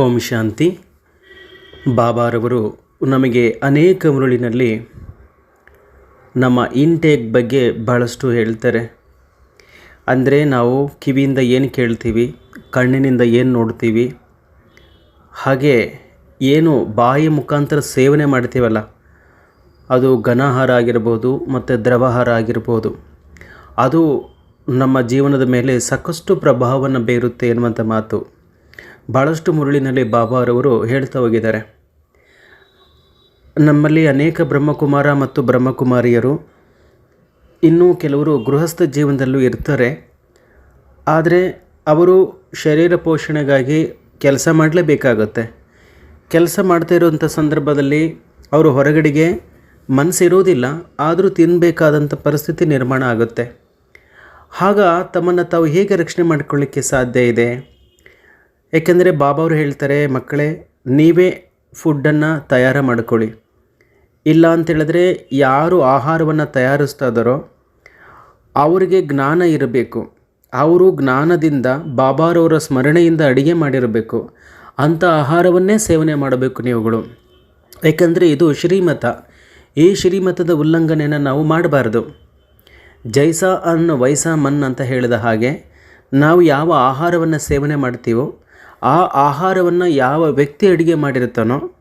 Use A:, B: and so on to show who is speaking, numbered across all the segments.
A: ಓಂ ಶಾಂತಿ. ಬಾಬಾರವರು ನಮಗೆ ಅನೇಕ ಮುರುಳಿನಲ್ಲಿ ನಮ್ಮ ಇಂಟೇಕ್ ಬಗ್ಗೆ ಭಾಳಷ್ಟು ಹೇಳ್ತಾರೆ. ಅಂದರೆ ನಾವು ಕಿವಿಯಿಂದ ಏನು ಕೇಳ್ತೀವಿ, ಕಣ್ಣಿನಿಂದ ಏನು ನೋಡ್ತೀವಿ, ಹಾಗೆ ಏನು ಬಾಯಿ ಮುಖಾಂತರ ಸೇವನೆ ಮಾಡ್ತೀವಲ್ಲ, ಅದು ಘನಾಹಾರ ಆಗಿರ್ಬೋದು ಮತ್ತು ದ್ರವಹಾರ ಆಗಿರ್ಬೋದು, ಅದು ನಮ್ಮ ಜೀವನದ ಮೇಲೆ ಸಾಕಷ್ಟು ಪ್ರಭಾವವನ್ನು ಬೀರುತ್ತೆ ಎನ್ನುವಂಥ ಮಾತು. ಭಾಳಷ್ಟು ಮುರುಳಿನಲ್ಲಿ ಬಾಬಾರವರು ಹೇಳ್ತಾ ಹೋಗಿದ್ದಾರೆ. ನಮ್ಮಲ್ಲಿ ಅನೇಕ ಬ್ರಹ್ಮಕುಮಾರ ಮತ್ತು ಬ್ರಹ್ಮಕುಮಾರಿಯರು, ಇನ್ನೂ ಕೆಲವರು ಗೃಹಸ್ಥ ಜೀವನದಲ್ಲೂ ಇರ್ತಾರೆ. ಆದರೆ ಅವರು ಶರೀರ ಪೋಷಣೆಗಾಗಿ ಕೆಲಸ ಮಾಡಲೇಬೇಕಾಗತ್ತೆ. ಕೆಲಸ ಮಾಡ್ತಾ ಇರುವಂಥ ಸಂದರ್ಭದಲ್ಲಿ ಅವರು ಹೊರಗಡೆಗೆ ಮನಸ್ಸಿರೋದಿಲ್ಲ ಆದರೂ ತಿನ್ನಬೇಕಾದಂಥ ಪರಿಸ್ಥಿತಿ ನಿರ್ಮಾಣ ಆಗುತ್ತೆ. ಆಗ ತಮ್ಮನ್ನು ತಾವು ಹೇಗೆ ರಕ್ಷಣೆ ಮಾಡಿಕೊಳ್ಳಿಕ್ಕೆ ಸಾಧ್ಯ ಇದೆ? ಏಕೆಂದರೆ ಬಾಬಾವರು ಹೇಳ್ತಾರೆ, ಮಕ್ಕಳೇ, ನೀವೇ ಫುಡ್ಡನ್ನು ತಯಾರು ಮಾಡ್ಕೊಳ್ಳಿ. ಇಲ್ಲ ಅಂತೇಳಿದ್ರೆ ಯಾರು ಆಹಾರವನ್ನು ತಯಾರಿಸ್ತಾ ಇದ್ದಾರೋ ಅವರಿಗೆ ಜ್ಞಾನ ಇರಬೇಕು. ಅವರು ಜ್ಞಾನದಿಂದ ಬಾಬಾರವರ ಸ್ಮರಣೆಯಿಂದ ಅಡುಗೆ ಮಾಡಿರಬೇಕು. ಅಂಥ ಆಹಾರವನ್ನೇ ಸೇವನೆ ಮಾಡಬೇಕು ನೀವುಗಳು. ಏಕೆಂದರೆ ಇದು ಶ್ರೀಮತ. ಈ ಶ್ರೀಮತದ ಉಲ್ಲಂಘನೆಯನ್ನು ನಾವು ಮಾಡಬಾರ್ದು. ಜೈಸಾ ಅನ್ ವೈಸಾ ಮನ್ ಅಂತ ಹೇಳಿದ ಹಾಗೆ, ನಾವು ಯಾವ ಆಹಾರವನ್ನು ಸೇವನೆ ಮಾಡ್ತೀವೋ ಆ ಆಹಾರವನ್ನು ಯಾವ ವ್ಯಕ್ತಿ ಅಡುಗೆ ಮಾಡಿರ್ತಾನೋ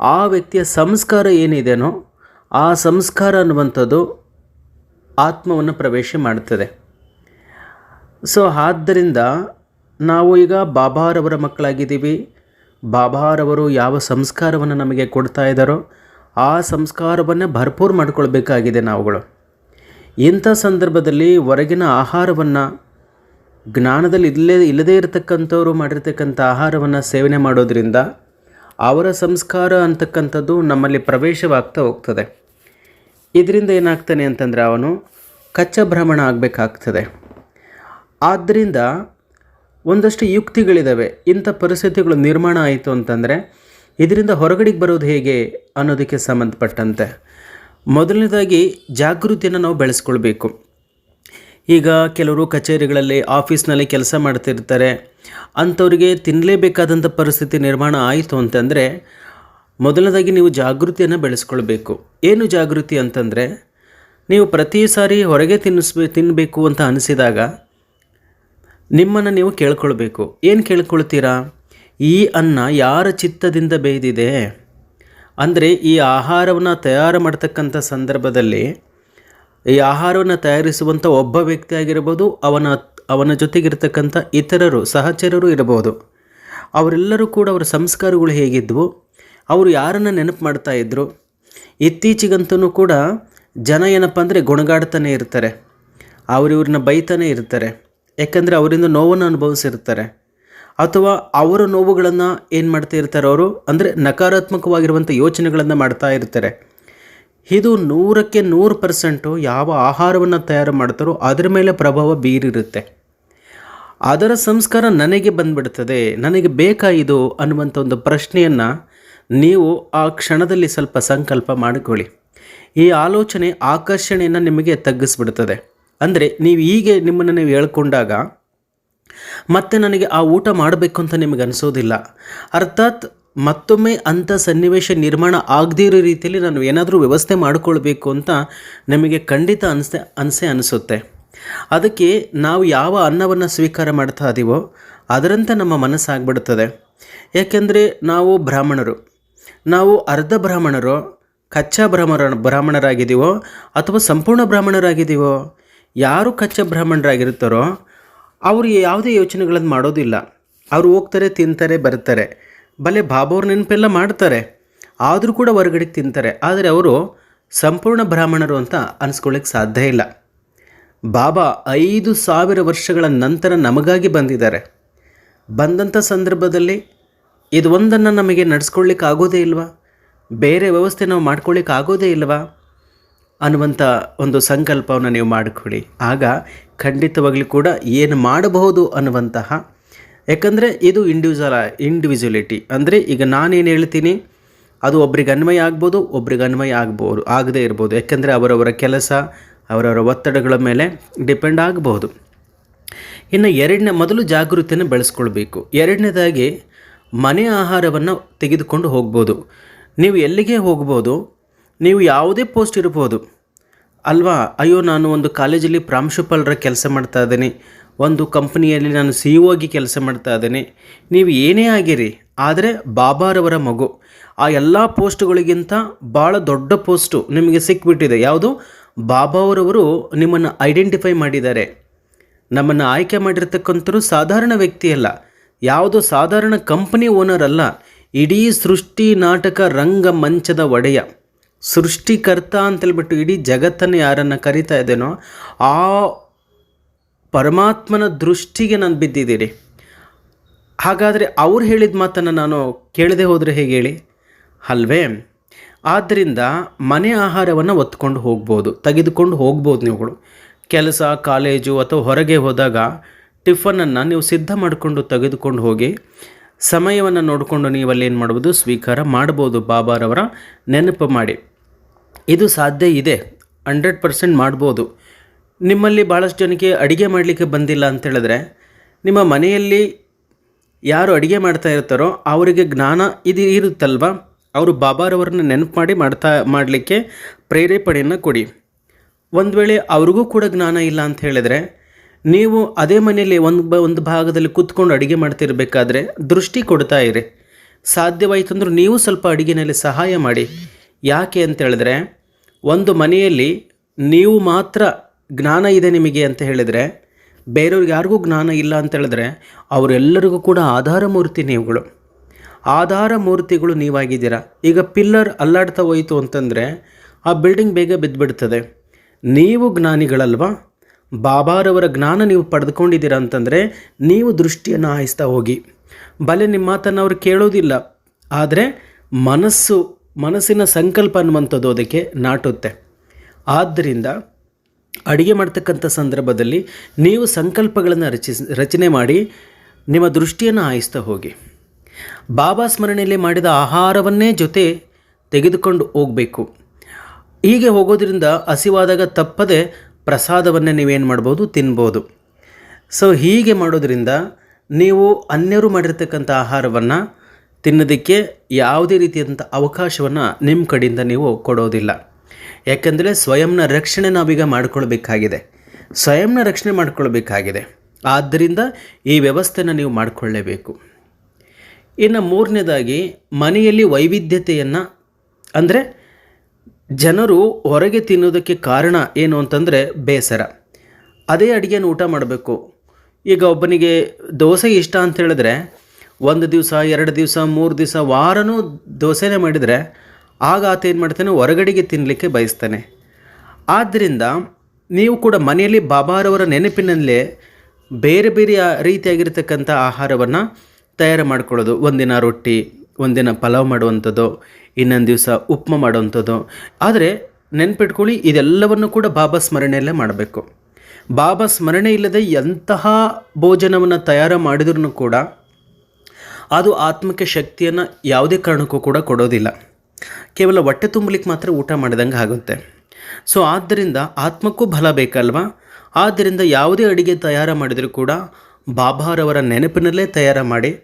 A: ಆ ವ್ಯಕ್ತಿಯ ಸಂಸ್ಕಾರ ಏನಿದೆನೋ, ಆ ಸಂಸ್ಕಾರ ಅನ್ನುವಂಥದ್ದು ಆತ್ಮವನ್ನು ಪ್ರವೇಶ ಮಾಡುತ್ತದೆ. ಸೊ ಆದ್ದರಿಂದ ನಾವು ಈಗ ಬಾಬಾರವರ ಮಕ್ಕಳಾಗಿದ್ದೀವಿ. ಬಾಬಾರವರು ಯಾವ ಸಂಸ್ಕಾರವನ್ನು ನಮಗೆ ಕೊಡ್ತಾ ಇದ್ದಾರೋ, ಆ ಸಂಸ್ಕಾರವನ್ನೇ ಭರ್ಪೂರ್ ಮಾಡಿಕೊಳ್ಬೇಕಾಗಿದೆ ನಾವುಗಳು. ಇಂಥ ಸಂದರ್ಭದಲ್ಲಿ ಹೊರಗಿನ ಆಹಾರವನ್ನು ಜ್ಞಾನದಲ್ಲಿ ಇಲ್ಲೇ, ಇಲ್ಲದೇ ಇರತಕ್ಕಂಥವ್ರು ಮಾಡಿರ್ತಕ್ಕಂಥ ಆಹಾರವನ್ನು ಸೇವನೆ ಮಾಡೋದ್ರಿಂದ ಅವರ ಸಂಸ್ಕಾರ ಅಂತಕ್ಕಂಥದ್ದು ನಮ್ಮಲ್ಲಿ ಪ್ರವೇಶವಾಗ್ತಾ ಹೋಗ್ತದೆ. ಇದರಿಂದ ಏನಾಗ್ತಾನೆ ಅಂತಂದರೆ ಅವನು ಕಚ್ಚ ಭ್ರಮಣ ಆಗಬೇಕಾಗ್ತದೆ. ಆದ್ದರಿಂದ ಒಂದಷ್ಟು ಯುಕ್ತಿಗಳಿದ್ದಾವೆ ಇಂಥ ಪರಿಸ್ಥಿತಿಗಳು ನಿರ್ಮಾಣ ಆಯಿತು ಅಂತಂದರೆ ಇದರಿಂದ ಹೊರಗಡೆಗೆ ಬರೋದು ಹೇಗೆ ಅನ್ನೋದಕ್ಕೆ ಸಂಬಂಧಪಟ್ಟಂತೆ. ಮೊದಲನೇದಾಗಿ ಜಾಗೃತಿಯನ್ನು ನಾವು ಬೆಳೆಸ್ಕೊಳ್ಬೇಕು. ಈಗ ಕೆಲವರು ಕಚೇರಿಗಳಲ್ಲಿ ಆಫೀಸ್ನಲ್ಲಿ ಕೆಲಸ ಮಾಡ್ತಿರ್ತಾರೆ. ಅಂಥವ್ರಿಗೆ ತಿನ್ನಲೇಬೇಕಾದಂಥ ಪರಿಸ್ಥಿತಿ ನಿರ್ಮಾಣ ಆಯಿತು ಅಂತಂದರೆ, ಮೊದಲನೇದಾಗಿ ನೀವು ಜಾಗೃತಿಯನ್ನು ಬೆಳೆಸ್ಕೊಳ್ಬೇಕು. ಏನು ಜಾಗೃತಿ ಅಂತಂದರೆ, ನೀವು ಪ್ರತಿ ಸಾರಿ ಹೊರಗೆ ತಿನ್ನಿಸ್ಬೇ ತಿನ್ನಬೇಕು ಅಂತ ಅನಿಸಿದಾಗ ನಿಮ್ಮನ್ನು ನೀವು ಕೇಳ್ಕೊಳ್ಬೇಕು. ಏನು ಕೇಳ್ಕೊಳ್ತೀರಾ? ಈ ಅನ್ನ ಯಾರ ಚಿತ್ತದಿಂದ ಬೇಯ್ದಿದೆ? ಅಂದರೆ ಈ ಆಹಾರವನ್ನು ತಯಾರು ಮಾಡ್ತಕ್ಕಂಥ ಸಂದರ್ಭದಲ್ಲಿ ಈ ಆಹಾರವನ್ನು ತಯಾರಿಸುವಂಥ ಒಬ್ಬ ವ್ಯಕ್ತಿ ಆಗಿರ್ಬೋದು, ಅವನ ಅವನ ಜೊತೆಗಿರ್ತಕ್ಕಂಥ ಇತರರು, ಸಹಚರರು ಇರಬಹುದು. ಅವರೆಲ್ಲರೂ ಕೂಡ ಅವರ ಸಂಸ್ಕಾರಗಳು ಹೇಗಿದ್ವು, ಅವರು ಯಾರನ್ನು ನೆನಪು ಮಾಡ್ತಾ ಇದ್ದರು ಇತ್ತೀಚೆಗಂತೂ ಕೂಡ ಜನ ಏನಪ್ಪ ಅಂದರೆ ಗುಣಗಾಡ್ತಾನೆ ಇರ್ತಾರೆ. ಅವರಿವ್ರನ್ನ ಬೈತಾನೆ ಇರ್ತಾರೆ. ಯಾಕಂದರೆ ಅವರಿಂದ ನೋವನ್ನು ಅನುಭವಿಸಿರ್ತಾರೆ. ಅಥವಾ ಅವರ ನೋವುಗಳನ್ನು ಏನು ಮಾಡ್ತಾ ಇರ್ತಾರೆ ಅವರು ಅಂದರೆ ನಕಾರಾತ್ಮಕವಾಗಿರುವಂಥ ಯೋಚನೆಗಳನ್ನು ಮಾಡ್ತಾ ಇರ್ತಾರೆ. ಇದು ನೂರಕ್ಕೆ ನೂರು ಪರ್ಸೆಂಟು ಯಾವ ಆಹಾರವನ್ನು ತಯಾರು ಮಾಡ್ತಾರೋ ಅದರ ಮೇಲೆ ಪ್ರಭಾವ ಬೀರಿರುತ್ತೆ. ಅದರ ಸಂಸ್ಕಾರ ನನಗೆ ಬಂದ್ಬಿಡ್ತದೆ, ನನಗೆ ಬೇಕಾ ಇದು ಅನ್ನುವಂಥ ಒಂದು ಪ್ರಶ್ನೆಯನ್ನು ನೀವು ಆ ಕ್ಷಣದಲ್ಲಿ ಸ್ವಲ್ಪ ಸಂಕಲ್ಪ ಮಾಡಿಕೊಳ್ಳಿ. ಈ ಆಲೋಚನೆ ಆಕರ್ಷಣೆಯನ್ನು ನಿಮಗೆ ತಗ್ಗಿಸ್ಬಿಡ್ತದೆ. ಅಂದರೆ ನೀವು ಹೀಗೆ ನಿಮ್ಮನ್ನು ನೀವು ಹೇಳ್ಕೊಂಡಾಗ ಮತ್ತೆ ನನಗೆ ಆ ಊಟ ಮಾಡಬೇಕು ಅಂತ ನಿಮಗೆ ಅನಿಸೋದಿಲ್ಲ. ಅರ್ಥಾತ್ ಮತ್ತೊಮ್ಮೆ ಅಂಥ ಸನ್ನಿವೇಶ ನಿರ್ಮಾಣ ಆಗದೇ ಇರೋ ರೀತಿಯಲ್ಲಿ ನಾನು ಏನಾದರೂ ವ್ಯವಸ್ಥೆ ಮಾಡಿಕೊಳ್ಬೇಕು ಅಂತ ನಮಗೆ ಖಂಡಿತ ಅನಿಸ್ತೆ ಅನಿಸೆ ಅನಿಸುತ್ತೆ. ಅದಕ್ಕೆ ನಾವು ಯಾವ ಅನ್ನವನ್ನು ಸ್ವೀಕಾರ ಮಾಡ್ತಾ ಇದೀವೋ ಅದರಂತೆ ನಮ್ಮ ಮನಸ್ಸಾಗ್ಬಿಡ್ತದೆ. ಯಾಕೆಂದರೆ ನಾವು ಬ್ರಾಹ್ಮಣರು. ನಾವು ಅರ್ಧ ಬ್ರಾಹ್ಮಣರು, ಕಚ್ಚಾ ಬ್ರಾಹ್ಮಣ ಬ್ರಾಹ್ಮಣರಾಗಿದ್ದೀವೋ ಅಥವಾ ಸಂಪೂರ್ಣ ಬ್ರಾಹ್ಮಣರಾಗಿದ್ದೀವೋ, ಯಾರು ಕಚ್ಚಾ ಬ್ರಾಹ್ಮಣರಾಗಿರ್ತಾರೋ ಅವರು ಯಾವುದೇ ಯೋಚನೆಗಳನ್ನು ಮಾಡೋದಿಲ್ಲ. ಅವರು ಹೋಗ್ತಾರೆ, ತಿಂತಾರೆ, ಬರ್ತಾರೆ. ಭಲೆ ಬಾಬೋರ್ ನೆನಪೆಲ್ಲ ಮಾಡ್ತಾರೆ. ಆದರೂ ಕೂಡ ಹೊರಗಡೆ ತಿಂತಾರೆ. ಆದರೆ ಅವರು ಸಂಪೂರ್ಣ ಬ್ರಾಹ್ಮಣರು ಅಂತ ಅನಿಸ್ಕೊಳ್ಳಿಕ್ಕೆ ಸಾಧ್ಯ ಇಲ್ಲ. ಬಾಬಾ ಐದು ಸಾವಿರ ವರ್ಷಗಳ ನಂತರ ನಮಗಾಗಿ ಬಂದಿದ್ದಾರೆ. ಬಂದಂಥ ಸಂದರ್ಭದಲ್ಲಿ ಇದು ಒಂದನ್ನು ನಮಗೆ ನಡೆಸ್ಕೊಳ್ಳಿಕ್ಕೆ ಆಗೋದೇ ಇಲ್ವಾ? ಬೇರೆ ವ್ಯವಸ್ಥೆ ನಾವು ಮಾಡ್ಕೊಳ್ಳಿಕ್ಕೆ ಆಗೋದೇ ಇಲ್ವಾ? ಅನ್ನುವಂಥ ಒಂದು ಸಂಕಲ್ಪವನ್ನು ನೀವು ಮಾಡಿಕೊಳ್ಳಿ. ಆಗ ಖಂಡಿತವಾಗಲೂ ಕೂಡ ಏನು ಮಾಡಬಹುದು ಅನ್ನುವಂತಹ ಯಾಕಂದರೆ ಇದು ಇಂಡಿವಿಜುವಲ್ ಇಂಡಿವಿಜುವಲಿಟಿ ಅಂದರೆ ಈಗ ನಾನೇನು ಹೇಳ್ತೀನಿ, ಅದು ಒಬ್ರಿಗೆ ಅನ್ವಯ ಆಗ್ಬೋದು, ಒಬ್ರಿಗೆ ಅನ್ವಯ ಆಗ್ಬೋದು, ಆಗದೇ ಇರ್ಬೋದು. ಯಾಕೆಂದರೆ ಅವರವರ ಕೆಲಸ, ಅವರವರ ಒತ್ತಡಗಳ ಮೇಲೆ ಡಿಪೆಂಡ್ ಆಗಬಹುದು ಇನ್ನು ಎರಡನೇ, ಮೊದಲು ಜಾಗೃತಿಯನ್ನು ಬೆಳೆಸ್ಕೊಳ್ಬೇಕು. ಎರಡನೇದಾಗಿ, ಮನೆ ಆಹಾರವನ್ನು ತೆಗೆದುಕೊಂಡು ಹೋಗ್ಬೋದು. ನೀವು ಎಲ್ಲಿಗೆ ಹೋಗ್ಬೋದು? ನೀವು ಯಾವುದೇ ಪೋಸ್ಟ್ ಇರ್ಬೋದು. ಅಲ್ವಾ, ಅಯ್ಯೋ, ನಾನು ಒಂದು ಕಾಲೇಜಲ್ಲಿ ಪ್ರಾಂಶುಪಾಲರ ಕೆಲಸ ಮಾಡ್ತಾ ಇದ್ದೀನಿ. ಒಂದು ಕಂಪನಿಯಲ್ಲಿ ನಾನು ಸಿ ಇ ಆಗಿ ಕೆಲಸ ಮಾಡ್ತಾ ಇದ್ದೇನೆ. ನೀವು ಏನೇ ಆಗಿರಿ, ಆದರೆ ಬಾಬಾರವರ ಮಗು. ಆ ಎಲ್ಲ ಪೋಸ್ಟ್ಗಳಿಗಿಂತ ಭಾಳ ದೊಡ್ಡ ಪೋಸ್ಟು ನಿಮಗೆ ಸಿಕ್ಬಿಟ್ಟಿದೆ. ಯಾವುದು? ಬಾಬಾವರವರು ನಿಮ್ಮನ್ನು ಐಡೆಂಟಿಫೈ ಮಾಡಿದ್ದಾರೆ. ನಮ್ಮನ್ನು ಆಯ್ಕೆ ಮಾಡಿರ್ತಕ್ಕಂಥರು ಸಾಧಾರಣ ವ್ಯಕ್ತಿಯಲ್ಲ ಯಾವುದೋ ಸಾಧಾರಣ ಕಂಪನಿ ಓನರ್ ಅಲ್ಲ. ಇಡೀ ಸೃಷ್ಟಿ ನಾಟಕ ರಂಗ ಮಂಚದ ಒಡೆಯ. ಸೃಷ್ಟಿಕರ್ತ ಅಂತೇಳ್ಬಿಟ್ಟು ಇಡೀ ಜಗತ್ತನ್ನು ಯಾರನ್ನು ಕರಿತಾ ಇದ್ದೇನೋ, ಆ ಪರಮಾತ್ಮನ ದೃಷ್ಟಿಗೆ ನಾನು ಬಿದ್ದಿದ್ದೀರಿ ಹಾಗಾದರೆ ಅವ್ರು ಹೇಳಿದ ಮಾತನ್ನು ನಾನು ಕೇಳದೆ ಹೋದರೆ ಹೇಗೆ ಹೇಳಿ? ಅಲ್ವೇ? ಆದ್ದರಿಂದ ಮನೆ ಆಹಾರವನ್ನು ಒತ್ಕೊಂಡು ಹೋಗ್ಬೋದು, ತೆಗೆದುಕೊಂಡು ಹೋಗ್ಬೋದು ನೀವುಗಳು. ಕೆಲಸ, ಕಾಲೇಜು ಅಥವಾ ಹೊರಗೆ ಹೋದಾಗ ಟಿಫನನ್ನು ನೀವು ಸಿದ್ಧ ಮಾಡಿಕೊಂಡು ತೆಗೆದುಕೊಂಡು ಹೋಗಿ ಸಮಯವನ್ನು ನೋಡಿಕೊಂಡು ನೀವಲ್ಲಿ ಏನು ಮಾಡ್ಬೋದು? ಸ್ವೀಕಾರ ಮಾಡ್ಬೋದು, ಬಾಬಾರವರ ನೆನಪು ಮಾಡಿ. ಇದು ಸಾಧ್ಯ ಇದೆ, ಹಂಡ್ರೆಡ್ ಪರ್ಸೆಂಟ್ ಮಾಡ್ಬೋದು. ನಿಮ್ಮಲ್ಲಿ ಭಾಳಷ್ಟು ಜನಕ್ಕೆ ಅಡುಗೆ ಮಾಡಲಿಕ್ಕೆ ಬಂದಿಲ್ಲ ಅಂತ ಹೇಳಿದ್ರೆ, ನಿಮ್ಮ ಮನೆಯಲ್ಲಿ ಯಾರು ಅಡುಗೆ ಮಾಡ್ತಾ ಇರ್ತಾರೋ ಅವರಿಗೆ ಜ್ಞಾನ ಇದು ಇರುತ್ತಲ್ವ? ಅವರು ಬಾಬಾರವರನ್ನ ನೆನಪು ಮಾಡಿ ಮಾಡ್ತಾ, ಮಾಡಲಿಕ್ಕೆ ಪ್ರೇರೇಪಣೆಯನ್ನು ಕೊಡಿ. ಒಂದು ವೇಳೆ ಅವ್ರಿಗೂ ಕೂಡ ಜ್ಞಾನ ಇಲ್ಲ ಅಂತ ಹೇಳಿದರೆ, ನೀವು ಅದೇ ಮನೆಯಲ್ಲಿ ಒಂದು ಬ, ಒಂದು ಭಾಗದಲ್ಲಿ ಕೂತ್ಕೊಂಡು ಅಡುಗೆ ಮಾಡ್ತಿರಬೇಕಾದ್ರೆ ದೃಷ್ಟಿ ಕೊಡ್ತಾ ಇರಿ. ಸಾಧ್ಯವಾಯಿತು ಅಂದ್ರೆ ನೀವು ಸ್ವಲ್ಪ ಅಡುಗೆನಲ್ಲಿ ಸಹಾಯ ಮಾಡಿ. ಯಾಕೆ ಅಂತ ಹೇಳಿದ್ರೆ, ಒಂದು ಮನೆಯಲ್ಲಿ ನೀವು ಮಾತ್ರ ಜ್ಞಾನ ಇದೆ ನಿಮಗೆ ಅಂತ ಹೇಳಿದರೆ, ಬೇರೆಯವ್ರಿಗೆ ಯಾರಿಗೂ ಜ್ಞಾನ ಇಲ್ಲ ಅಂತ ಹೇಳಿದ್ರೆ, ಅವರೆಲ್ಲರಿಗೂ ಕೂಡ ಆಧಾರ ಮೂರ್ತಿ ನೀವುಗಳು. ಆಧಾರ ಮೂರ್ತಿಗಳು ನೀವಾಗಿದ್ದೀರಾ? ಈಗ ಪಿಲ್ಲರ್ ಅಲ್ಲಾಡ್ತಾ ಹೋಯಿತು ಅಂತಂದರೆ, ಆ ಬಿಲ್ಡಿಂಗ್ ಬೇಗ ಬಿದ್ದುಬಿಡ್ತದೆ. ನೀವು ಜ್ಞಾನಿಗಳಲ್ವಾ? ಬಾಬಾರವರ ಜ್ಞಾನ ನೀವು ಪಡೆದುಕೊಂಡಿದ್ದೀರಾ ಅಂತಂದರೆ, ನೀವು ದೃಷ್ಟಿಯನ್ನು ಹಾಯಿಸ್ತಾ ಹೋಗಿ. ಬಲೆ ನಿಮ್ಮ ಮಾತನ್ನು ಅವರು ಕೇಳೋದಿಲ್ಲ. ಆದರೆ ಮನಸ್ಸು, ಮನಸ್ಸಿನ ಸಂಕಲ್ಪ ಅನ್ನುವಂಥದ್ದು ಅದಕ್ಕೆ ನಾಟುತ್ತೆ. ಆದ್ದರಿಂದ ಅಡುಗೆ ಮಾಡ್ತಕ್ಕಂಥ ಸಂದರ್ಭದಲ್ಲಿ ನೀವು ಸಂಕಲ್ಪಗಳನ್ನು ರಚಿಸ್, ರಚನೆ ಮಾಡಿ ನಿಮ್ಮ ದೃಷ್ಟಿಯನ್ನು ಆಯಿಸ್ತಾ ಹೋಗಿ. ಬಾಬಾ ಸ್ಮರಣೆಯಲ್ಲಿ ಮಾಡಿದ ಆಹಾರವನ್ನೇ ಜೊತೆ ತೆಗೆದುಕೊಂಡು ಹೋಗಬೇಕು. ಹೀಗೆ ಹೋಗೋದ್ರಿಂದ ಹಸಿವಾದಾಗ ತಪ್ಪದೆ ಪ್ರಸಾದವನ್ನೇ ನೀವೇನು ಮಾಡ್ಬೋದು? ತಿನ್ಬೋದು. ಸೊ ಹೀಗೆ ಮಾಡೋದ್ರಿಂದ ನೀವು ಅನ್ಯರು ಮಾಡಿರ್ತಕ್ಕಂಥ ಆಹಾರವನ್ನು ತಿನ್ನೋದಕ್ಕೆ ಯಾವುದೇ ರೀತಿಯಾದಂಥ ಅವಕಾಶವನ್ನು ನಿಮ್ಮ ಕಡೆಯಿಂದ ನೀವು ಕೊಡೋದಿಲ್ಲ. ಯಾಕಂದರೆ ಸ್ವಯಂನ ರಕ್ಷಣೆ ನಾವೀಗ ಮಾಡ್ಕೊಳ್ಬೇಕಾಗಿದೆ. ಸ್ವಯಂನ ರಕ್ಷಣೆ ಮಾಡ್ಕೊಳ್ಬೇಕಾಗಿದೆ. ಆದ್ದರಿಂದ ಈ ವ್ಯವಸ್ಥೆನ ನೀವು ಮಾಡಿಕೊಳ್ಳೇಬೇಕು. ಇನ್ನು ಮೂರನೇದಾಗಿ ಮನೆಯಲ್ಲಿ ವೈವಿಧ್ಯತೆಯನ್ನು, ಅಂದರೆ ಜನರು ಹೊರಗೆ ತಿನ್ನೋದಕ್ಕೆ ಕಾರಣ ಏನು ಅಂತಂದರೆ ಬೇಸರ. ಅದೇ ಅಡುಗೆಯನ್ನು ಊಟ ಮಾಡಬೇಕು. ಈಗ ಒಬ್ಬನಿಗೆ ದೋಸೆ ಇಷ್ಟ ಅಂತ ಹೇಳಿದ್ರೆ, ಒಂದು ದಿವಸ, ಎರಡು ದಿವಸ, ಮೂರು ದಿವಸ ವಾರನೂ ದೋಸೆನೇ ಮಾಡಿದರೆ ಆಗ ಆತ ಏನು ಮಾಡ್ತಾನೆ? ಹೊರಗಡೆಗೆ ತಿನ್ನಲಿಕ್ಕೆ ಬಯಸ್ತಾನೆ. ಆದ್ದರಿಂದ ನೀವು ಕೂಡ ಮನೆಯಲ್ಲಿ ಬಾಬಾರವರ ನೆನಪಿನಲ್ಲೇ ಬೇರೆ ಬೇರೆ ರೀತಿಯಾಗಿರ್ತಕ್ಕಂಥ ಆಹಾರವನ್ನು ತಯಾರು ಮಾಡ್ಕೊಳ್ಳೋದು. ಒಂದಿನ ರೊಟ್ಟಿ, ಒಂದಿನ ಪಲಾವ್ ಮಾಡುವಂಥದ್ದು, ಇನ್ನೊಂದು ದಿವಸ ಉಪ್ಮಾ ಮಾಡುವಂಥದ್ದು. ಆದರೆ ನೆನ್ಪಿಟ್ಕೊಳ್ಳಿ, ಇದೆಲ್ಲವನ್ನು ಕೂಡ ಬಾಬಾ ಸ್ಮರಣೆಯಲ್ಲೇ ಮಾಡಬೇಕು. ಬಾಬಾ ಸ್ಮರಣೆ ಇಲ್ಲದೆ ಎಂತಹ ಭೋಜನವನ್ನು ತಯಾರು ಮಾಡಿದ್ರೂ ಕೂಡ ಅದು ಆತ್ಮಕ್ಕೆ ಶಕ್ತಿಯನ್ನು ಯಾವುದೇ ಕಾರಣಕ್ಕೂ ಕೂಡ ಕೊಡೋದಿಲ್ಲ. ಕೇವಲ ಹೊಟ್ಟೆ ತುಂಬಲಿಕ್ಕೆ ಮಾತ್ರ ಊಟ ಮಾಡಿದಂಗೆ ಆಗುತ್ತೆ. ಸೊ ಆದ್ದರಿಂದ ಆತ್ಮಕ್ಕೂ ಬಲ ಬೇಕಲ್ವಾ? ಆದ್ದರಿಂದ ಯಾವುದೇ ಅಡುಗೆ ತಯಾರು ಮಾಡಿದರೂ ಕೂಡ ಬಾಬಾರವರ ನೆನಪಿನಲ್ಲೇ ತಯಾರು ಮಾಡಿ.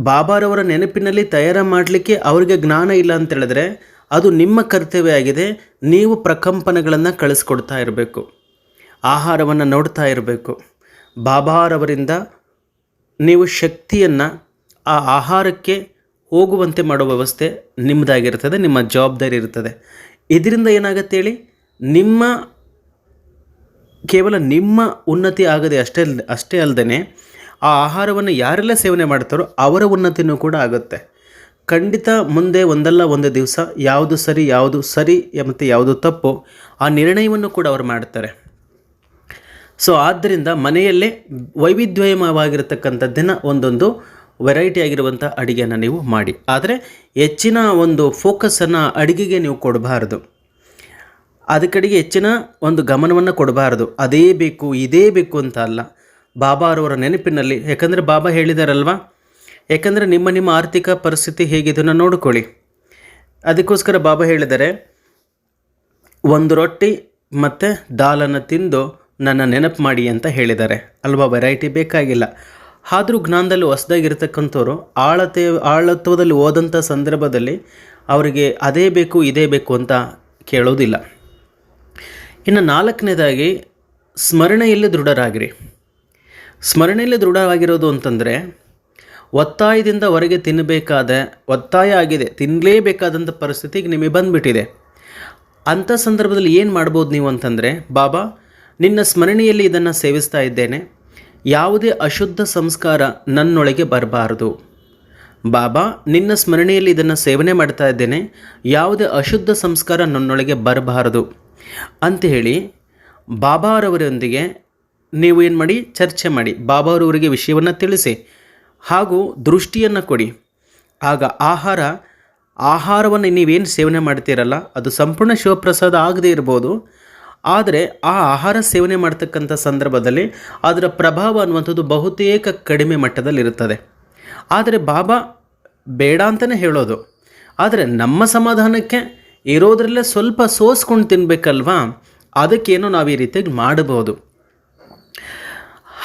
A: ಬಾಬಾರವರ ನೆನಪಿನಲ್ಲಿ ತಯಾರು ಮಾಡಲಿಕ್ಕೆ ಅವರಿಗೆ ಜ್ಞಾನ ಇಲ್ಲ ಅಂತ ಹೇಳಿದ್ರೆ ಅದು ನಿಮ್ಮ ಕರ್ತವ್ಯ ಆಗಿದೆ. ನೀವು ಪ್ರಕಂಪನಗಳನ್ನು ಕಳಿಸ್ಕೊಡ್ತಾ ಇರಬೇಕು. ಆಹಾರವನ್ನು ನೋಡ್ತಾ ಇರಬೇಕು. ಬಾಬಾರವರಿಂದ ನೀವು ಶಕ್ತಿಯನ್ನು ಆ ಆಹಾರಕ್ಕೆ ಹೋಗುವಂತೆ ಮಾಡೋ ವ್ಯವಸ್ಥೆ ನಿಮ್ಮದಾಗಿರ್ತದೆ ನಿಮ್ಮ ಜವಾಬ್ದಾರಿ ಇರ್ತದೆ ಇದರಿಂದ ಏನಾಗುತ್ತೆ ಹೇಳಿ? ನಿಮ್ಮ, ಕೇವಲ ನಿಮ್ಮ ಉನ್ನತಿ ಆಗದೆ ಅಷ್ಟೇ ಅಷ್ಟೇ ಅಲ್ಲದೆ ಆ ಆಹಾರವನ್ನು ಯಾರೆಲ್ಲ ಸೇವನೆ ಮಾಡ್ತಾರೋ ಅವರ ಉನ್ನತಿನೂ ಕೂಡ ಆಗುತ್ತೆ. ಖಂಡಿತ ಮುಂದೆ ಒಂದಲ್ಲ ಒಂದು ದಿವಸ ಯಾವುದು ಸರಿ ಯಾವುದು ಸರಿ ಮತ್ತು ಯಾವುದು ತಪ್ಪು ಆ ನಿರ್ಣಯವನ್ನು ಕೂಡ ಅವರು ಮಾಡ್ತಾರೆ. ಸೊ, ಆದ್ದರಿಂದ ಮನೆಯಲ್ಲೇ ವೈವಿಧ್ಯಮಯವಾಗಿರತಕ್ಕಂಥದ್ದನ್ನು ಒಂದೊಂದು ವೆರೈಟಿ ಆಗಿರುವಂಥ ಅಡುಗೆಯನ್ನು ನೀವು ಮಾಡಿ. ಆದರೆ ಹೆಚ್ಚಿನ ಒಂದು ಫೋಕಸನ್ನು ಅಡುಗೆಗೆ ನೀವು ಕೊಡಬಾರ್ದು. ಅದಕ್ಕಡೆಗೆ ಕಡೆಗೆ ಹೆಚ್ಚಿನ ಒಂದು ಗಮನವನ್ನು ಕೊಡಬಾರ್ದು. ಅದೇ ಬೇಕು, ಇದೇ ಬೇಕು ಅಂತ ಅಲ್ಲ. ಬಾಬಾರವರ ನೆನಪಿನಲ್ಲಿ, ಯಾಕಂದರೆ ಬಾಬಾ ಹೇಳಿದಾರಲ್ವಾ? ಯಾಕಂದರೆ ನಿಮ್ಮ ನಿಮ್ಮ ಆರ್ಥಿಕ ಪರಿಸ್ಥಿತಿ ಹೇಗಿದನ್ನು ನೋಡಿಕೊಳ್ಳಿ. ಅದಕ್ಕೋಸ್ಕರ ಬಾಬಾ ಹೇಳಿದರೆ, ಒಂದು ರೊಟ್ಟಿ ಮತ್ತು ದಾಲನ್ನು ತಿಂದು ನನ್ನ ನೆನಪು ಮಾಡಿ ಅಂತ ಹೇಳಿದ್ದಾರೆ ಅಲ್ವಾ? ವೆರೈಟಿ ಬೇಕಾಗಿಲ್ಲ. ಆದರೂ ಜ್ಞಾನದಲ್ಲಿ ಹೊಸದಾಗಿರ್ತಕ್ಕಂಥವ್ರು, ಆಳತೆ, ಆಳತ್ವದಲ್ಲಿ ಹೋದಂಥ ಸಂದರ್ಭದಲ್ಲಿ ಅವರಿಗೆ ಅದೇ ಬೇಕು, ಇದೇ ಬೇಕು ಅಂತ ಕೇಳೋದಿಲ್ಲ. ಇನ್ನು ನಾಲ್ಕನೇದಾಗಿ, ಸ್ಮರಣೆಯಲ್ಲಿ ದೃಢರಾಗಿರಿ. ಸ್ಮರಣೆಯಲ್ಲಿ ದೃಢವಾಗಿರೋದು ಅಂತಂದರೆ, ಒತ್ತಾಯದಿಂದ ಹೊರಗೆ ತಿನ್ನಬೇಕಾದ, ಒತ್ತಾಯ ಆಗಿದೆ ತಿನ್ನಲೇಬೇಕಾದಂಥ ಪರಿಸ್ಥಿತಿಗೆ ನಿಮಗೆ ಬಂದುಬಿಟ್ಟಿದೆ. ಅಂಥ ಸಂದರ್ಭದಲ್ಲಿ ಏನು ಮಾಡ್ಬೋದು ನೀವು ಅಂತಂದರೆ, ಬಾಬಾ, ನಿನ್ನ ಸ್ಮರಣೆಯಲ್ಲಿ ಇದನ್ನು ಸೇವಿಸ್ತಾ ಇದ್ದೇನೆ. ಯಾವುದೇ ಅಶುದ್ಧ ಸಂಸ್ಕಾರ ನನ್ನೊಳಗೆ ಬರಬಾರದು. ಬಾಬಾ, ನಿನ್ನ ಸ್ಮರಣೆಯಲ್ಲಿ ಇದನ್ನು ಸೇವನೆ ಮಾಡ್ತಾ ಇದ್ದೇನೆ. ಯಾವುದೇ ಅಶುದ್ಧ ಸಂಸ್ಕಾರ ನನ್ನೊಳಗೆ ಬರಬಾರದು. ಅಂತ ಹೇಳಿ ಬಾಬಾರವರೊಂದಿಗೆ ನೀವು ಏನು ಮಾಡಿ? ಚರ್ಚೆ ಮಾಡಿ. ಬಾಬಾರವರಿಗೆ ವಿಷಯವನ್ನು ತಿಳಿಸಿ. ಹಾಗೂ ದೃಷ್ಟಿಯನ್ನು ಕೊಡಿ. ಆಗ ಆಹಾರ, ಆಹಾರವನ್ನು ನೀವೇನು ಸೇವನೆ ಮಾಡ್ತೀರಲ್ಲ, ಅದು ಸಂಪೂರ್ಣ ಶಿವಪ್ರಸಾದ ಆಗದೇ ಇರ್ಬೋದು. ಆದರೆ ಆ ಆಹಾರ ಸೇವನೆ ಮಾಡ್ತಕ್ಕಂಥ ಸಂದರ್ಭದಲ್ಲಿ ಅದರ ಪ್ರಭಾವ ಅನ್ನುವಂಥದ್ದು ಬಹುತೇಕ ಕಡಿಮೆ ಮಟ್ಟದಲ್ಲಿರುತ್ತದೆ. ಆದರೆ ಬಾಬಾ ಬೇಡ ಅಂತಲೇ ಹೇಳೋದು. ಆದರೆ ನಮ್ಮ ಸಮಾಧಾನಕ್ಕೆ ಇರೋದ್ರಲ್ಲೇ ಸ್ವಲ್ಪ ಸೋಸ್ಕೊಂಡು ತಿನ್ನಬೇಕಲ್ವಾ ಅದಕ್ಕೇನೋ ನಾವು ಈ ರೀತಿಯಾಗಿ ಮಾಡಬಹುದು.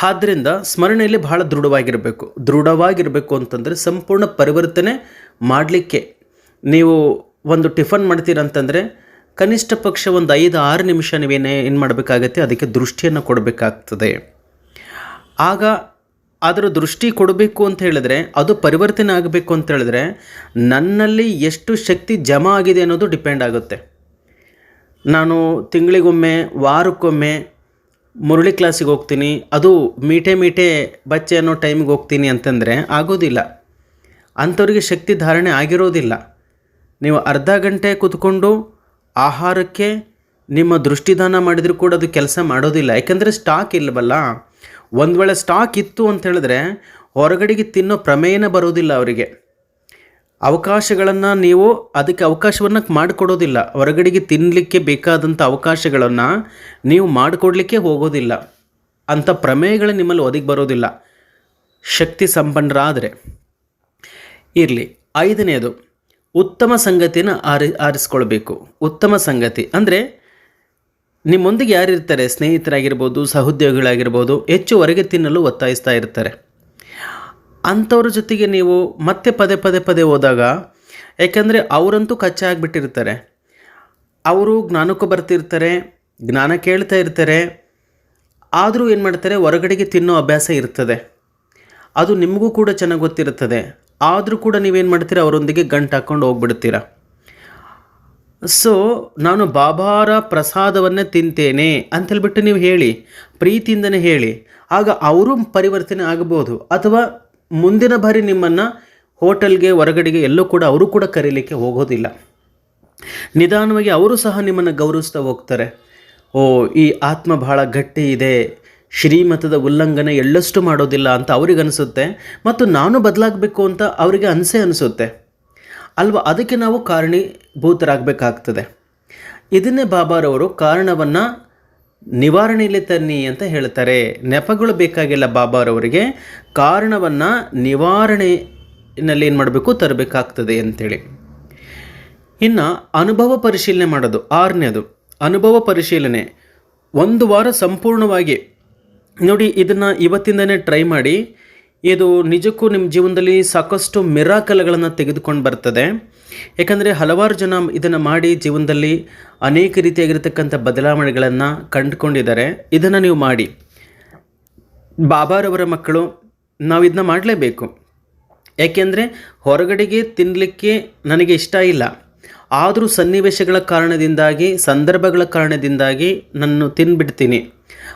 A: ಆದ್ದರಿಂದ ಸ್ಮರಣೆಯಲ್ಲಿ ಬಹಳ ದೃಢವಾಗಿರಬೇಕು. ದೃಢವಾಗಿರಬೇಕು ಅಂತಂದರೆ ಸಂಪೂರ್ಣ ಪರಿವರ್ತನೆ ಮಾಡಲಿಕ್ಕೆ. ನೀವು ಒಂದು ಟಿಫನ್ ಮಾಡ್ತೀರಂತಂದರೆ ಕನಿಷ್ಠ ಪಕ್ಷ ಒಂದು ಐದು, ಆರು ನಿಮಿಷ ನೀವೇನೇ ಏನು ಮಾಡಬೇಕಾಗತ್ತೆ, ಅದಕ್ಕೆ ದೃಷ್ಟಿಯನ್ನು ಕೊಡಬೇಕಾಗ್ತದೆ. ಆಗ ಅದರ ದೃಷ್ಟಿ ಕೊಡಬೇಕು ಅಂತ ಹೇಳಿದ್ರೆ, ಅದು ಪರಿವರ್ತನೆ ಆಗಬೇಕು ಅಂತ ಹೇಳಿದ್ರೆ, ನನ್ನಲ್ಲಿ ಎಷ್ಟು ಶಕ್ತಿ ಜಮಾ ಆಗಿದೆ ಅನ್ನೋದು ಡಿಪೆಂಡ್ ಆಗುತ್ತೆ. ನಾನು ತಿಂಗಳಿಗೊಮ್ಮೆ, ವಾರಕ್ಕೊಮ್ಮೆ ಮುರಳಿ ಕ್ಲಾಸಿಗೆ ಹೋಗ್ತೀನಿ, ಅದು ಮೀಟೆ ಮೀಟೆ ಬಚ್ಚೆ ಅನ್ನೋ ಟೈಮಿಗೆ ಹೋಗ್ತೀನಿ ಅಂತಂದರೆ ಆಗೋದಿಲ್ಲ. ಅಂಥವ್ರಿಗೆ ಶಕ್ತಿ ಧಾರಣೆ ಆಗಿರೋದಿಲ್ಲ. ನೀವು ಅರ್ಧ ಗಂಟೆ ಕೂತ್ಕೊಂಡು ಆಹಾರಕ್ಕೆ ನಿಮ್ಮ ದೃಷ್ಟಿದಾನ ಮಾಡಿದರೂ ಕೂಡ ಅದು ಕೆಲಸ ಮಾಡೋದಿಲ್ಲ. ಯಾಕಂದರೆ ಸ್ಟಾಕ್ ಇಲ್ಲವಲ್ಲ ಒಂದು ವೇಳೆ ಸ್ಟಾಕ್ ಇತ್ತು ಅಂತ ಹೇಳಿದ್ರೆ ಹೊರಗಡೆಗೆ ತಿನ್ನೋ ಪ್ರಮೇಯನೇ ಬರೋದಿಲ್ಲ ಅವರಿಗೆ. ಅವಕಾಶಗಳನ್ನು ನೀವು ಅದಕ್ಕೆ ಅವಕಾಶವನ್ನು ಮಾಡಿಕೊಡೋದಿಲ್ಲ. ಹೊರಗಡೆಗೆ ತಿನ್ನಲಿಕ್ಕೆ ಬೇಕಾದಂಥ ಅವಕಾಶಗಳನ್ನು ನೀವು ಮಾಡಿಕೊಡ್ಲಿಕ್ಕೆ ಹೋಗೋದಿಲ್ಲ. ಅಂಥ ಪ್ರಮೇಯಗಳು ನಿಮ್ಮಲ್ಲಿ ಒದಗಿ ಬರೋದಿಲ್ಲ. ಶಕ್ತಿ ಸಂಪನ್ನರಾದರೆ. ಇರಲಿ, ಐದನೇದು. ಉತ್ತಮ ಸಂಗತಿನ ಆರಿ, ಆರಿಸ್ಕೊಳ್ಬೇಕು. ಉತ್ತಮ ಸಂಗತಿ. ಅಂದರೆ, ನಿಮ್ಮೊಂದಿಗೆ ಯಾರಿರ್ತಾರೆ? ಸ್ನೇಹಿತರಾಗಿರ್ಬೋದು, ಸಹೋದ್ಯೋಗಿಗಳಾಗಿರ್ಬೋದು ಹೆಚ್ಚು ಹೊರಗೆ ತಿನ್ನಲು ಒತ್ತಾಯಿಸ್ತಾ ಇರ್ತಾರೆ. ಅಂಥವ್ರ ಜೊತೆಗೆ ನೀವು ಮತ್ತೆ ಪದೇ ಪದೇ ಪದೇ ಹೋದಾಗ, ಯಾಕೆಂದರೆ ಅವರಂತೂ ಕಚ್ಚಾ ಆಗಿಬಿಟ್ಟಿರ್ತಾರೆ ಅವರು ಜ್ಞಾನಕ್ಕೂ ಬರ್ತಿರ್ತಾರೆ, ಜ್ಞಾನ ಕೇಳ್ತಾ ಇರ್ತಾರೆ. ಆದರೂ ಏನು ಮಾಡ್ತಾರೆ ಹೊರಗಡೆಗೆ ತಿನ್ನೋ ಅಭ್ಯಾಸ ಇರ್ತದೆ. ಅದು ನಿಮಗೂ ಕೂಡ ಚೆನ್ನಾಗಿ ಗೊತ್ತಿರುತ್ತದೆ. ಆದರೂ ಕೂಡ ನೀವೇನು ಮಾಡ್ತೀರಾ? ಅವರೊಂದಿಗೆ ಗಂಟು ಹಾಕ್ಕೊಂಡು ಹೋಗ್ಬಿಡ್ತೀರ? ಸೊ ನಾನು ಬಾಬಾರ ಪ್ರಸಾದವನ್ನೇ ತಿಂತೇನೆ ಅಂತೇಳ್ಬಿಟ್ಟು ನೀವು ಹೇಳಿ, ಪ್ರೀತಿಯಿಂದನೇ ಹೇಳಿ. ಆಗ ಅವರು ಪರಿವರ್ತನೆ ಆಗಬಹುದು ಅಥವಾ ಮುಂದಿನ ಬಾರಿ ನಿಮ್ಮನ್ನು ಹೋಟೆಲ್ಗೆ, ಹೊರಗಡೆಗೆ ಎಲ್ಲೂ ಕೂಡ ಅವರು ಕೂಡ ಕರೀಲಿಕ್ಕೆ ಹೋಗೋದಿಲ್ಲ. ನಿಧಾನವಾಗಿ ಅವರು ಸಹ ನಿಮ್ಮನ್ನು ಗೌರವಿಸ್ತಾ ಹೋಗ್ತಾರೆ. ಓ, ಈ ಆತ್ಮ ಬಹಳ ಗಟ್ಟಿ ಇದೆ. ಶ್ರೀಮತದ ಉಲ್ಲಂಘನೆ ಎಳ್ಳಷ್ಟು ಮಾಡೋದಿಲ್ಲ ಅಂತ ಅವ್ರಿಗೆ ಅನಿಸುತ್ತೆ ಮತ್ತು ನಾನು ಬದಲಾಗಬೇಕು ಅಂತ ಅವರಿಗೆ ಅನಿಸೇ ಅನಿಸುತ್ತೆ. ಅಲ್ವಾ? ಅದಕ್ಕೆ ನಾವು ಕಾರಣೀಭೂತರಾಗಬೇಕಾಗ್ತದೆ. ಇದನ್ನೇ ಬಾಬಾರವರು ಕಾರಣವನ್ನು ನಿವಾರಣೆಯಲ್ಲಿ ತನ್ನಿ ಅಂತ ಹೇಳ್ತಾರೆ. ನೆಪಗಳು ಬೇಕಾಗಿಲ್ಲ ಬಾಬಾರವರಿಗೆ. ಕಾರಣವನ್ನು ನಿವಾರಣೆಯಲ್ಲಿ ಏನು ಮಾಡಬೇಕು? ತರಬೇಕಾಗ್ತದೆ ಅಂಥೇಳಿ ಇನ್ನು ಅನುಭವ ಪರಿಶೀಲನೆ ಮಾಡೋದು. ಆರನೇದು. ಅನುಭವ ಪರಿಶೀಲನೆ. ಒಂದು ವಾರ ಸಂಪೂರ್ಣವಾಗಿ ನೋಡಿ, ಇದನ್ನು ಇವತ್ತಿಂದನೇ ಟ್ರೈ ಮಾಡಿ. ಇದು ನಿಜಕ್ಕೂ ನಿಮ್ಮ ಜೀವನದಲ್ಲಿ ಸಾಕಷ್ಟು ಮಿರಾಕಲ್ಗಳನ್ನು ತೆಗೆದುಕೊಂಡು ಬರ್ತದೆ. ಯಾಕಂದರೆ ಹಲವಾರು ಜನ ಇದನ್ನು ಮಾಡಿ ಜೀವನದಲ್ಲಿ ಅನೇಕ ರೀತಿಯಾಗಿರ್ತಕ್ಕಂಥ ಬದಲಾವಣೆಗಳನ್ನು ಕಂಡುಕೊಂಡಿದ್ದಾರೆ. ಇದನ್ನು ನೀವು ಮಾಡಿ. ಬಾಬಾರವರ ಮಕ್ಕಳು, ನಾವು ಇದನ್ನ ಮಾಡಲೇಬೇಕು. ಯಾಕೆಂದರೆ ಹೊರಗಡೆಗೆ ತಿನ್ನಲಿಕ್ಕೆ ನನಗೆ ಇಷ್ಟ ಇಲ್ಲ. ಆದರೂ ಸನ್ನಿವೇಶಗಳ ಕಾರಣದಿಂದಾಗಿ, ಸಂದರ್ಭಗಳ ಕಾರಣದಿಂದಾಗಿ ನಾನು ತಿನ್ಬಿಡ್ತೀನಿ.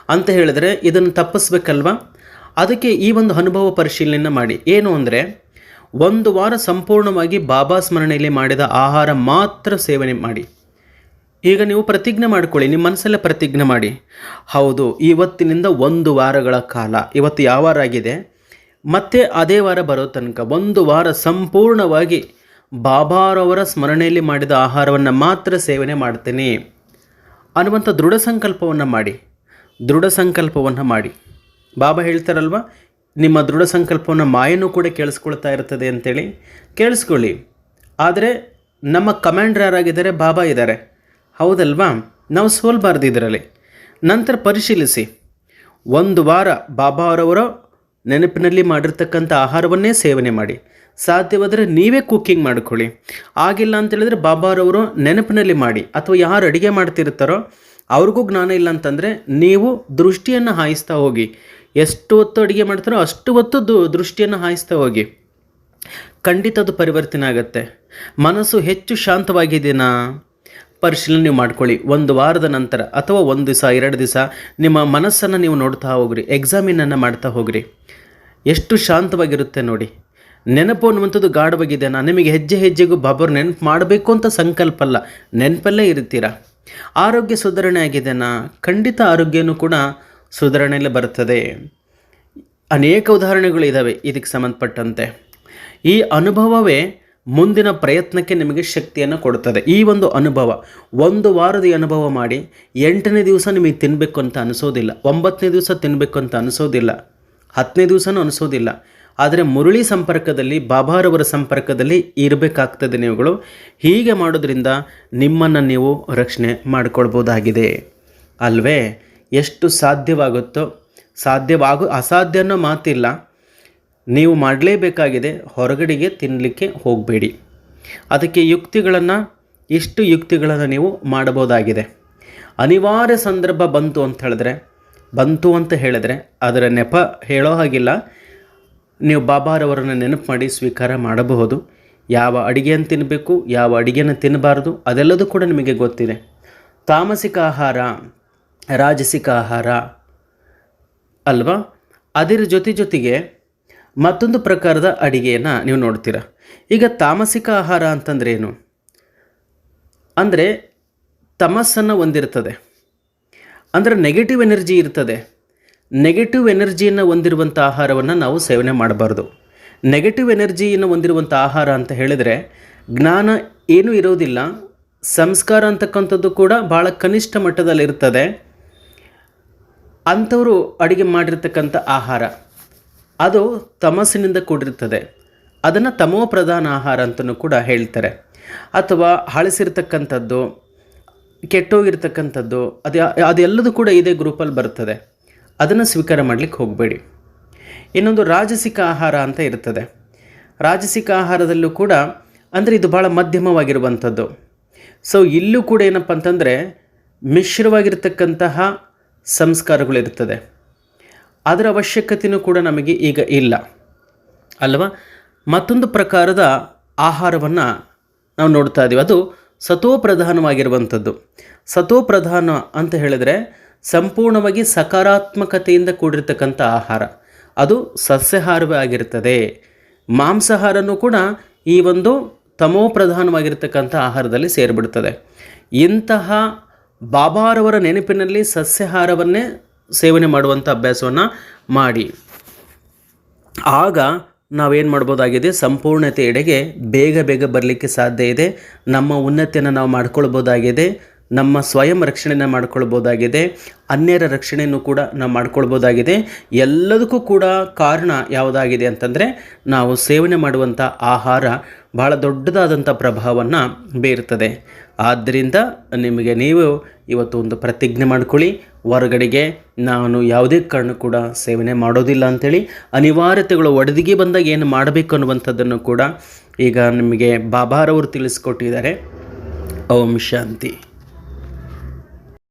A: ಅಂತ ಹೇಳಿದರೆ ಇದನ್ನು ತಪ್ಪಿಸ್ಬೇಕಲ್ವಾ? ಅದಕ್ಕೆ ಈ ಒಂದು ಅನುಭವ ಪರಿಶೀಲನೆ ಮಾಡಿ. ಏನು ಅಂದರೆ, ಒಂದು ವಾರ ಸಂಪೂರ್ಣವಾಗಿ ಬಾಬಾ ಸ್ಮರಣೆಯಲ್ಲಿ ಮಾಡಿದ ಆಹಾರ ಮಾತ್ರ ಸೇವನೆ ಮಾಡಿ. ಈಗ ನೀವು ಪ್ರತಿಜ್ಞೆ ಮಾಡಿಕೊಳ್ಳಿ, ನಿಮ್ಮ ಮನಸ್ಸಲ್ಲೇ ಪ್ರತಿಜ್ಞೆ ಮಾಡಿ. ಹೌದು, ಇವತ್ತಿನಿಂದ ಒಂದು ವಾರಗಳ ಕಾಲ, ಇವತ್ತು ಯಾವ ವಾರ ಆಗಿದೆ? ಮತ್ತೆ ಅದೇ ವಾರ ಬರೋ ತನಕ ಒಂದು ವಾರ ಸಂಪೂರ್ಣವಾಗಿ ಬಾಬಾರವರ ಸ್ಮರಣೆಯಲ್ಲಿ ಮಾಡಿದ ಆಹಾರವನ್ನು ಮಾತ್ರ ಸೇವನೆ ಮಾಡ್ತೇನೆ ಅನ್ನುವಂಥ ದೃಢ ಸಂಕಲ್ಪವನ್ನು ಮಾಡಿ. ದೃಢ ಸಂಕಲ್ಪವನ್ನು ಮಾಡಿ. ಬಾಬಾ ಹೇಳ್ತಾರಲ್ವ, ನಿಮ್ಮ ದೃಢ ಸಂಕಲ್ಪವನ್ನು ಮಾಯನೂ ಕೂಡ ಕೇಳಿಸ್ಕೊಳ್ತಾ ಇರ್ತದೆ ಅಂತೇಳಿ. ಕೇಳಿಸ್ಕೊಳ್ಳಿ. ಆದರೆ ನಮ್ಮ ಕಮ್ಯಾಂಡರ್ ಯಾರಾಗಿದ್ದಾರೆ? ಬಾಬಾ ಇದ್ದಾರೆ. ಹೌದಲ್ವಾ? ನಾವು ಸೋಲ್ಬಾರ್ದು ಇದರಲ್ಲಿ. ನಂತರ ಪರಿಶೀಲಿಸಿ. ಒಂದು ವಾರ ಬಾಬಾ ಅವರವರ ನೆನಪಿನಲ್ಲಿ ಮಾಡಿರ್ತಕ್ಕಂಥ ಆಹಾರವನ್ನೇ ಸೇವನೆ ಮಾಡಿ. ಸಾಧ್ಯವಾದರೆ ನೀವೇ ಕುಕ್ಕಿಂಗ್ ಮಾಡ್ಕೊಳ್ಳಿ. ಆಗಿಲ್ಲ ಅಂತೇಳಿದರೆ ಬಾಬಾರವರು ನೆನಪಿನಲ್ಲಿ ಮಾಡಿ. ಅಥವಾ ಯಾರು ಅಡುಗೆ ಮಾಡ್ತಿರ್ತಾರೋ ಅವ್ರಿಗೂ ಜ್ಞಾನ ಇಲ್ಲ ಅಂತಂದರೆ ನೀವು ದೃಷ್ಟಿಯನ್ನು ಹಾಯಿಸ್ತಾ ಹೋಗಿ. ಎಷ್ಟು ಹೊತ್ತು ಅಡುಗೆ ಮಾಡ್ತಾರೋ ಅಷ್ಟು ಹೊತ್ತು ದು ದೃಷ್ಟಿಯನ್ನು ಹಾಯಿಸ್ತಾ ಹೋಗಿ. ಖಂಡಿತ ಅದು ಪರಿವರ್ತನೆ ಆಗುತ್ತೆ. ಮನಸ್ಸು ಹೆಚ್ಚು ಶಾಂತವಾಗಿದೆಯಾ ಪರಿಶೀಲನೆ ನೀವು ಮಾಡ್ಕೊಳ್ಳಿ. ಒಂದು ವಾರದ ನಂತರ ಅಥವಾ ಒಂದು ದಿವಸ, ಎರಡು ದಿವಸ ನಿಮ್ಮ ಮನಸ್ಸನ್ನು ನೀವು ನೋಡ್ತಾ ಹೋಗ್ರಿ. ಎಕ್ಸಾಮಿನನ್ನು ಮಾಡ್ತಾ ಹೋಗ್ರಿ. ಎಷ್ಟು ಶಾಂತವಾಗಿರುತ್ತೆ ನೋಡಿ. ನೆನಪು ಅನ್ನುವಂಥದ್ದು ನಾನು ನಿಮಗೆ ಹೆಜ್ಜೆ ಹೆಜ್ಜೆಗೂ ಬಾಬರು ನೆನಪು ಮಾಡಬೇಕು ಅಂತ ಸಂಕಲ್ಪ ಅಲ್ಲ ನೆನಪಲ್ಲೇ ಇರ್ತೀರಾ? ಆರೋಗ್ಯ ಸುಧಾರಣೆ ಆಗಿದೆನಾ? ಖಂಡಿತ ಆರೋಗ್ಯನೂ ಕೂಡ ಸುಧಾರಣೆಯಲ್ಲಿ ಬರುತ್ತದೆ. ಅನೇಕ ಉದಾಹರಣೆಗಳು ಇದ್ದಾವೆ ಇದಕ್ಕೆ ಸಂಬಂಧಪಟ್ಟಂತೆ. ಈ ಅನುಭವವೇ ಮುಂದಿನ ಪ್ರಯತ್ನಕ್ಕೆ ನಿಮಗೆ ಶಕ್ತಿಯನ್ನು ಕೊಡುತ್ತದೆ. ಈ ಒಂದು ಅನುಭವ, ಒಂದು ವಾರದ ಅನುಭವ ಮಾಡಿ, ಎಂಟನೇ ದಿವಸ ನಿಮಗೆ ತಿನ್ನಬೇಕು ಅಂತ ಅನಿಸೋದಿಲ್ಲ, ಒಂಬತ್ತನೇ ದಿವಸ ತಿನ್ನಬೇಕು ಅಂತ ಅನಿಸೋದಿಲ್ಲ, ಹತ್ತನೇ ದಿವಸನೂ ಅನಿಸೋದಿಲ್ಲ ಆದರೆ ಮುರಳಿ ಸಂಪರ್ಕದಲ್ಲಿ ಬಾಬಾರವರ ಸಂಪರ್ಕದಲ್ಲಿ ಇರಬೇಕಾಗ್ತದೆ ನೀವುಗಳು ಹೀಗೆ ಮಾಡೋದ್ರಿಂದ ನಿಮ್ಮನ್ನು ನೀವು ರಕ್ಷಣೆ ಮಾಡಿಕೊಳ್ಬೋದಾಗಿದೆ. ಅಲ್ವೇ? ಎಷ್ಟು ಸಾಧ್ಯವಾಗುತ್ತೋ, ಸಾಧ್ಯವಾಗು, ಅಸಾಧ್ಯ ಅನ್ನೋ ಮಾತಿಲ್ಲ. ನೀವು ಮಾಡಲೇಬೇಕಾಗಿದೆ, ಹೊರಗಡೆಗೆ ತಿನ್ನಲಿಕ್ಕೆ ಹೋಗಬೇಡಿ. ಅದಕ್ಕೆ ಯುಕ್ತಿಗಳನ್ನು, ಇಷ್ಟು ಯುಕ್ತಿಗಳನ್ನು ನೀವು ಮಾಡಬಹುದಾಗಿದೆ. ಅನಿವಾರ್ಯ ಸಂದರ್ಭ ಬಂತು ಅಂತ ಹೇಳಿದ್ರೆ, ಬಂತು ಅಂತ ಹೇಳಿದ್ರೆ ಅದರ ನೆಪ ಹೇಳೋ ಹಾಗಿಲ್ಲ. ನೀವು ಬಾಬಾರವರನ್ನು ನೆನಪು ಮಾಡಿ ಸ್ವೀಕಾರ ಮಾಡಬಹುದು. ಯಾವ ಅಡಿಗೆಯನ್ನು ತಿನ್ನಬೇಕು ಯಾವ ಅಡಿಗೆಯನ್ನು ತಿನ್ನಬಾರ್ದು, ಅದೆಲ್ಲದೂ ಕೂಡ ನಿಮಗೆ ಗೊತ್ತಿದೆ. ತಾಮಸಿಕ ಆಹಾರ, ರಾಜಸಿಕ ಆಹಾರ ಅಲ್ವಾ? ಅದರ ಜೊತೆ ಜೊತೆಗೆ ಮತ್ತೊಂದು ಪ್ರಕಾರದ ಅಡಿಗೆಯನ್ನು ನೀವು ನೋಡ್ತೀರ. ಈಗ ತಾಮಸಿಕ ಆಹಾರ ಅಂತಂದ್ರೆ ಏನು? ಅಂದರೆ ತಮಸ್ಸನ್ನು ಹೊಂದಿರ್ತದೆ. ಅಂದರೆ ನೆಗೆಟಿವ್ ಎನರ್ಜಿ ಇರ್ತದೆ. ನೆಗೆಟಿವ್ ಎನರ್ಜಿಯನ್ನು ಹೊಂದಿರುವಂಥ ಆಹಾರವನ್ನು ನಾವು ಸೇವನೆ ಮಾಡಬಾರ್ದು. ನೆಗೆಟಿವ್ ಎನರ್ಜಿಯನ್ನು ಹೊಂದಿರುವಂಥ ಆಹಾರ ಅಂತ ಹೇಳಿದರೆ, ಜ್ಞಾನ ಏನೂ ಇರೋದಿಲ್ಲ. ಸಂಸ್ಕಾರ ಅಂತಕ್ಕಂಥದ್ದು ಕೂಡ ಭಾಳ ಕನಿಷ್ಠ ಮಟ್ಟದಲ್ಲಿರ್ತದೆ ಅಂಥವರು ಅಡುಗೆ ಮಾಡಿರ್ತಕ್ಕಂಥ ಆಹಾರ, ಅದು ತಮಸ್ಸಿನಿಂದ ಕೂಡಿರ್ತದೆ. ಅದನ್ನು ತಮೋ ಪ್ರಧಾನ ಆಹಾರ ಅಂತಲೂ ಕೂಡ ಹೇಳ್ತಾರೆ. ಅಥವಾ ಹಳಸಿರ್ತಕ್ಕಂಥದ್ದು, ಕೆಟ್ಟೋಗಿರ್ತಕ್ಕಂಥದ್ದು, ಅದು ಅದೆಲ್ಲದೂ ಕೂಡ ಇದೇ ಗ್ರೂಪಲ್ಲಿ ಬರ್ತದೆ. ಅದನ್ನು ಸ್ವೀಕಾರ ಮಾಡಲಿಕ್ಕೆ ಹೋಗಬೇಡಿ. ಇನ್ನೊಂದು ರಾಜಸಿಕ ಆಹಾರ ಅಂತ ಇರ್ತದೆ. ರಾಜಸಿಕ ಆಹಾರದಲ್ಲೂ ಕೂಡ ಅಂದರೆ ಇದು ಭಾಳ ಮಧ್ಯಮವಾಗಿರುವಂಥದ್ದು. ಸೊ ಇಲ್ಲೂ ಕೂಡ ಏನಪ್ಪ ಅಂತಂದರೆ ಮಿಶ್ರವಾಗಿರ್ತಕ್ಕಂತಹ ಸಂಸ್ಕಾರಗಳಿರ್ತದೆ ಅದರ ಅವಶ್ಯಕತೆಯೂ ಕೂಡ ನಮಗೆ ಈಗ ಇಲ್ಲ. ಅಲ್ವಾ? ಮತ್ತೊಂದು ಪ್ರಕಾರದ ಆಹಾರವನ್ನು ನಾವು ನೋಡ್ತಾ ಇದ್ದೀವಿ ಅದು ಸತೋಪ್ರಧಾನವಾಗಿರುವಂಥದ್ದು. ಸತೋಪ್ರಧಾನ ಅಂತ ಹೇಳಿದರೆ ಸಂಪೂರ್ಣವಾಗಿ ಸಕಾರಾತ್ಮಕತೆಯಿಂದ ಕೂಡಿರ್ತಕ್ಕಂಥ ಆಹಾರ. ಅದು ಸಸ್ಯಾಹಾರವೇ ಆಗಿರ್ತದೆ ಮಾಂಸಾಹಾರನೂ ಕೂಡ ಈ ಒಂದು ತಮೋ ಪ್ರಧಾನವಾಗಿರ್ತಕ್ಕಂಥ ಆಹಾರದಲ್ಲಿ ಸೇರಿಬಿಡ್ತದೆ ಇಂತಹ ಬಾಬಾರವರ ನೆನಪಿನಲ್ಲಿ ಸಸ್ಯಾಹಾರವನ್ನೇ ಸೇವನೆ ಮಾಡುವಂಥ ಅಭ್ಯಾಸವನ್ನು ಮಾಡಿ. ಆಗ ನಾವೇನು ಮಾಡ್ಬೋದಾಗಿದೆ? ಸಂಪೂರ್ಣತೆ ಎಡೆಗೆ ಬೇಗ ಬೇಗ ಬರಲಿಕ್ಕೆ ಸಾಧ್ಯ ಇದೆ. ನಮ್ಮ ಉನ್ನತಿಯನ್ನು ನಾವು ಮಾಡ್ಕೊಳ್ಬೋದಾಗಿದೆ. ನಮ್ಮ ಸ್ವಯಂ ರಕ್ಷಣೆನ ಮಾಡ್ಕೊಳ್ಬೋದಾಗಿದೆ, ಅನ್ಯರ ರಕ್ಷಣೆಯನ್ನು ಕೂಡ ನಾವು ಮಾಡ್ಕೊಳ್ಬೋದಾಗಿದೆ. ಎಲ್ಲದಕ್ಕೂ ಕೂಡ ಕಾರಣ ಯಾವುದಾಗಿದೆ ಅಂತಂದರೆ, ನಾವು ಸೇವನೆ ಮಾಡುವಂಥ ಆಹಾರ ಭಾಳ ದೊಡ್ಡದಾದಂಥ ಪ್ರಭಾವವನ್ನು ಬೀರ್ತದೆ ಆದ್ದರಿಂದ ನಿಮಗೆ ನೀವು ಇವತ್ತು ಒಂದು ಪ್ರತಿಜ್ಞೆ ಮಾಡ್ಕೊಳ್ಳಿ, ಹೊರಗಡೆಗೆ ನಾನು ಯಾವುದೇ ಕಾರಣ ಕೂಡ ಸೇವನೆ ಮಾಡೋದಿಲ್ಲ ಅಂಥೇಳಿ ಅನಿವಾರ್ಯತೆಗಳು ಒಡೆದಿಗೆ ಬಂದಾಗ ಏನು ಮಾಡಬೇಕು ಅನ್ನುವಂಥದ್ದನ್ನು ಕೂಡ ಈಗ ನಿಮಗೆ ಬಾಬಾರವರು ತಿಳಿಸ್ಕೊಟ್ಟಿದ್ದಾರೆ. ಓಂ ಶಾಂತಿ.